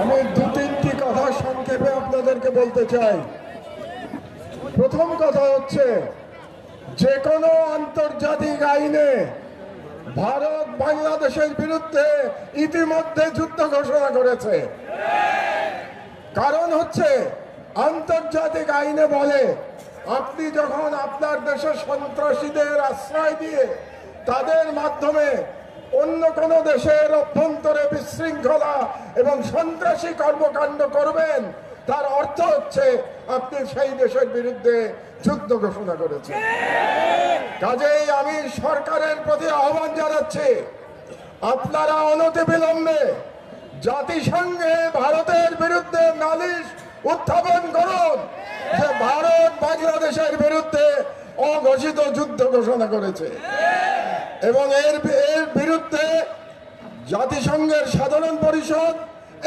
আমি দু তিনটি কথা সংক্ষেপে আপনাদেরকে বলতে চাই। প্রথম কথা হচ্ছে যে কোনো আন্তর্জাতিক আইনে ভারত বাংলাদেশের বিরুদ্ধে ইতিমধ্যে যুদ্ধ ঘোষণা করেছে। কারণ হচ্ছে, আন্তর্জাতিক আইনে বলে, আপনি যখন আপনার দেশে সন্ত্রাসীদের আশ্রয় দিয়ে তাদের মাধ্যমে অন্য কোন দেশের অভ্যন্তরে বিশৃঙ্খলা এবং সন্ত্রাসী কর্মকাণ্ড করবেন, তার অর্থ হচ্ছে আপনি সেই দেশের বিরুদ্ধে যুদ্ধ ঘোষণা করেছেন। কাজেই আমি সরকারের প্রতি আহ্বান জানাচ্ছি, আপনারা অনতিবিলম্বে জাতিসংঘে ভারতের বিরুদ্ধে নালিশ উত্থাপন করুন ভারত বাংলাদেশের বিরুদ্ধে অঘোষিত যুদ্ধ ঘোষণা করেছে। এবং এর এর বিরুদ্ধে জাতিসংঘের সাধারণ পরিষদ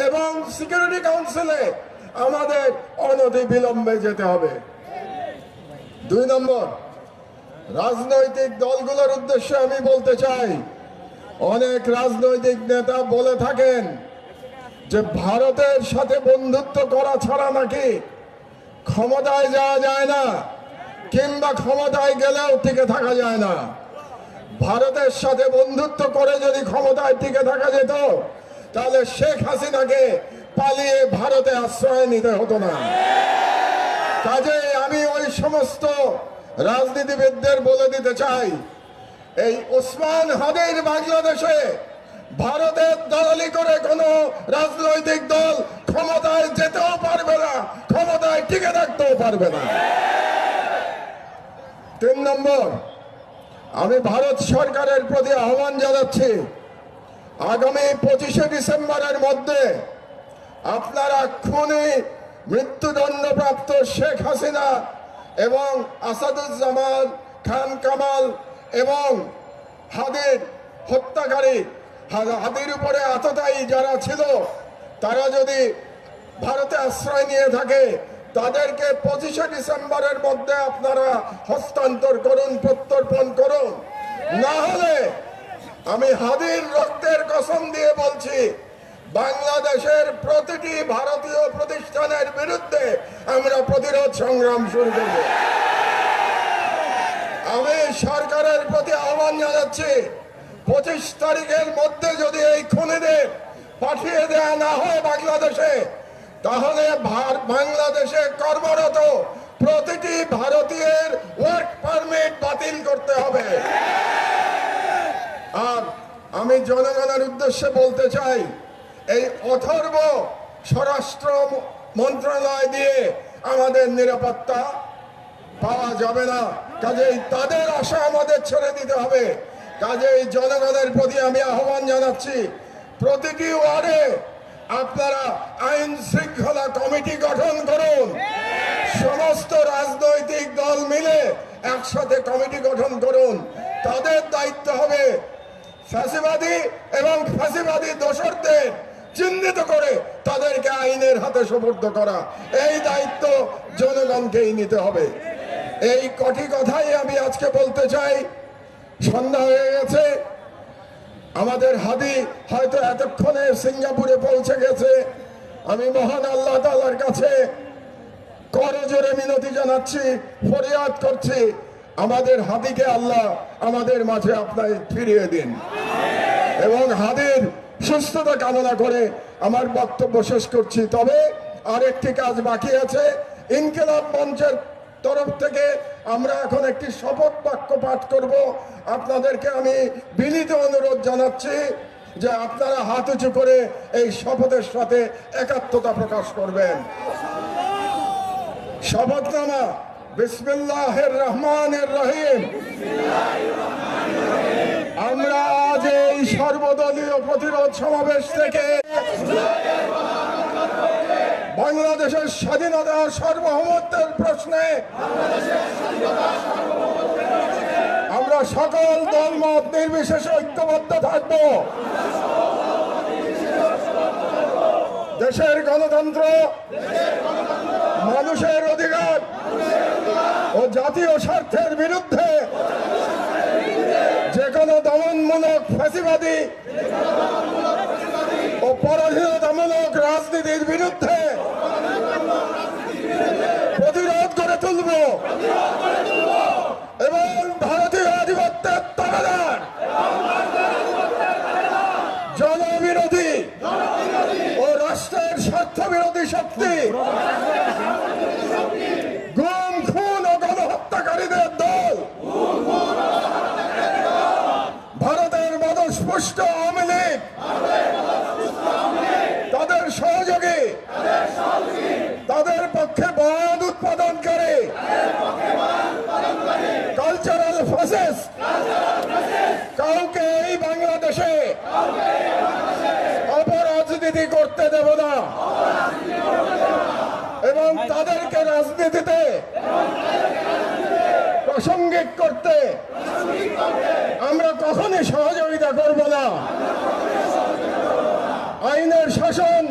এবং সিকিউরিটি কাউন্সিলে আমাদের অনতি বিলম্বে যেতে হবে। দুই নম্বর, রাজনৈতিক দলগুলোর উদ্দেশ্যে আমি বলতে চাই, অনেক রাজনৈতিক নেতা বলে থাকেন যে ভারতের সাথে বন্ধুত্ব করা ছাড়া নাকি ক্ষমতায় যাওয়া যায় না, কিংবা ক্ষমতায় গেলেও টিকে থাকা যায় না। ভারতের সাথে বন্ধুত্ব করে যদি ক্ষমতায় টিকে থাকা যেত, তাহলে শেখ হাসিনাকে পালিয়ে ভারতে আশ্রয় নিতে হতো না। কাজে আমি ওই সমস্ত রাজনীতিবিদদের বলে দিতে চাই, এই ওসমান হাদির বাংলাদেশে ভারতের দলালি করে কোনো রাজনৈতিক দল ক্ষমতায় যেতেও পারবে না, ক্ষমতায় টিকে থাকতেও পারবে না। তিন নম্বর আমি ভারত সরকারের প্রতি আহ্বান জানাচ্ছি, আগামী পঁচিশে ডিসেম্বরের মধ্যে আপনারা খুনি মৃত্যুদণ্ডপ্রাপ্ত শেখ হাসিনা এবং আসাদুজ্জামান খান কামাল এবং হাদির হত্যাকারী হাদির উপরে আততায়ী যারা ছিল, তারা যদি ভারতে আশ্রয় নিয়ে থাকে তাদেরকে পঁচিশে ডিসেম্বরের মধ্যে আপনারা হস্তান্তর করুন, প্রত্যর্পণ করুন। না হলে আমি হাদির রক্তের কসম দিয়ে বলছি, বাংলাদেশের প্রতিটি ভারতীয় প্রতিষ্ঠানের বিরুদ্ধে আমরা প্রতিরোধ সংগ্রাম শুরু করব। আমি সরকারের প্রতি আহ্বান জানাচ্ছি, পঁচিশ তারিখের মধ্যে যদি এই খুনিদের পাঠিয়ে দেয়া না হয় বাংলাদেশে তাহলে বাংলাদেশে কর্মরত প্রতিটি ভারতীয়ের ওয়ার্ক পারমিট বাতিল করতে হবে। আর আমি জনগণের উদ্দেশ্যে বলতে চাই, এই অথর্ব স্বরাষ্ট্র মন্ত্রণালয় দিয়ে আমাদের নিরাপত্তা পাওয়া যাবে না। কাজেই তাদের আশা আমাদের ছেড়ে দিতে হবে। কাজেই জনগণের প্রতি আমি আহ্বান জানাচ্ছি, প্রতিটি ওয়ার্ডে আপনারা আইন শৃঙ্খলা কমিটি গঠন করুন। সমস্ত রাজনৈতিক দল মিলে একসাথে কমিটি গঠন করুন। তাদের দায়িত্ব হবে ফ্যাসিবাদী এবং ফ্যাসিবাদী দোসরদের চিহ্নিত করে তাদেরকে আইনের হাতে সুপর্দ করা। এই দায়িত্ব জনগণকেই নিতে হবে। এই কটি কথাই আমি আজকে বলতে চাই। সন্ধ্যা হয়ে গেছে। আমাদের হাদি হয়তো এতক্ষণে সিঙ্গাপুরে পৌঁছে গেছে। আমি মহান আল্লাহ তালার কাছে করজোরে মিনতি জানাচ্ছি, ফরিয়াদ করছি। আমাদের হাদিকে আল্লাহ আমাদের মাঝে আপনার ফিরিয়ে দিন। এবং হাদির সুস্থতা কামনা করে আমার বক্তব্য শেষ করছি। তবে আরেকটি কাজ বাকি আছে। ইনকেলাব মঞ্চের তরফ থেকে আমরা এখন একটি শপথ বাক্য পাঠ করব। আপনাদেরকে আমি বিনীত অনুরোধ জানাচ্ছি যে আপনারা হাত উঁচু করে এই শপথের সাথে একাত্মতা প্রকাশ করবেন। শপথনামা, বিসমিল্লাহের রহমানের রহিম। আমরা আজ এই সর্বদলীয় প্রতিরোধ সমাবেশ থেকে বাংলাদেশের স্বাধীনতা সার্বভৌমত্বের প্রশ্নে আমরা সকল দলমত নির্বিশেষে ঐক্যবদ্ধ থাকব। দেশের গণতন্ত্র মানুষের অধিকার ও জাতীয় স্বার্থের বিরুদ্ধে যে কোনো দমনমূলক ফ্যাসিবাদী ও পরাধীনতামূলক রাজনীতির বিরুদ্ধে প্রতিরোধ করে তুলব এবং ভারতীয় আধিপত্যের তাবেদার জনবিরোধী ও রাষ্ট্রের স্বার্থ বিরোধী শক্তি। গুম ও গণহত্যাকারীদের দল। ভারতের আওয়ামী লীগ তাদের সহযোগী তাদের পক্ষে বাদ উৎপাদনকারী কালচারাল ফসেস কাউকে এই বাংলাদেশে অপরাজনীতি করতে দেব না এবং তাদেরকে রাজনীতিতে, প্রাসঙ্গিক করতে, আমরা কখনই সহযোগিতা করব না। আইনের শাসন,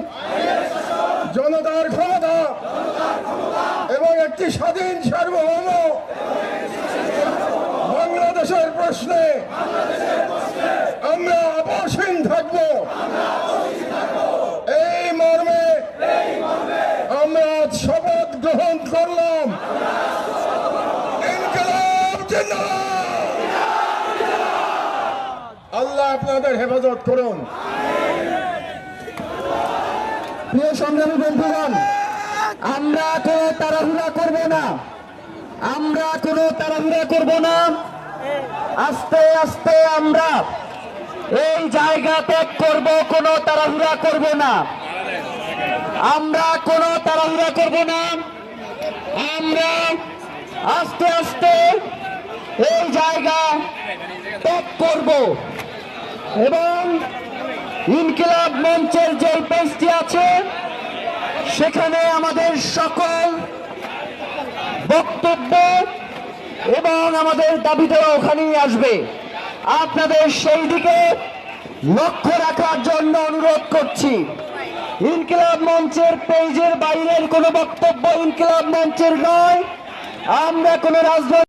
জনতার ক্ষমতা এবং একটি স্বাধীন সার্বভৌম বাংলাদেশের প্রশ্নে আমরা অপসীন থাকব এই মর্মে আমরা আজ শপথ গ্রহণ করলাম ইনকলাব জিন্দাবাদ! আপনাদের হেফাজত করুন। প্রিয় সংগ্রামী বন্ধুগণ, আমরা কোনো তাড়াহুড়া করব না। আমরা কোনো তাড়াহুড়া করব না। আস্তে আস্তে আমরা এই জায়গা ত্যাগ করব, কোনো তাড়াহুড়া করব না। আমরা কোনো তাড়াহুড়া করব না। আমরা আস্তে আস্তে এই জায়গা ত্যাগ করব। এবং ইনকিলাব মঞ্চের যে পেজটি আছে, সেখানে আমাদের সকল বক্তব্য এবং আমাদের দাবি ওখানেই আসবে। আপনাদের সেই দিকে লক্ষ্য রাখার জন্য অনুরোধ করছি। ইনকিলাব মঞ্চের পেজের বাইরের কোনো বক্তব্য ইনকিলাব মঞ্চের নয়। আমরা কোনো রাজনৈতিক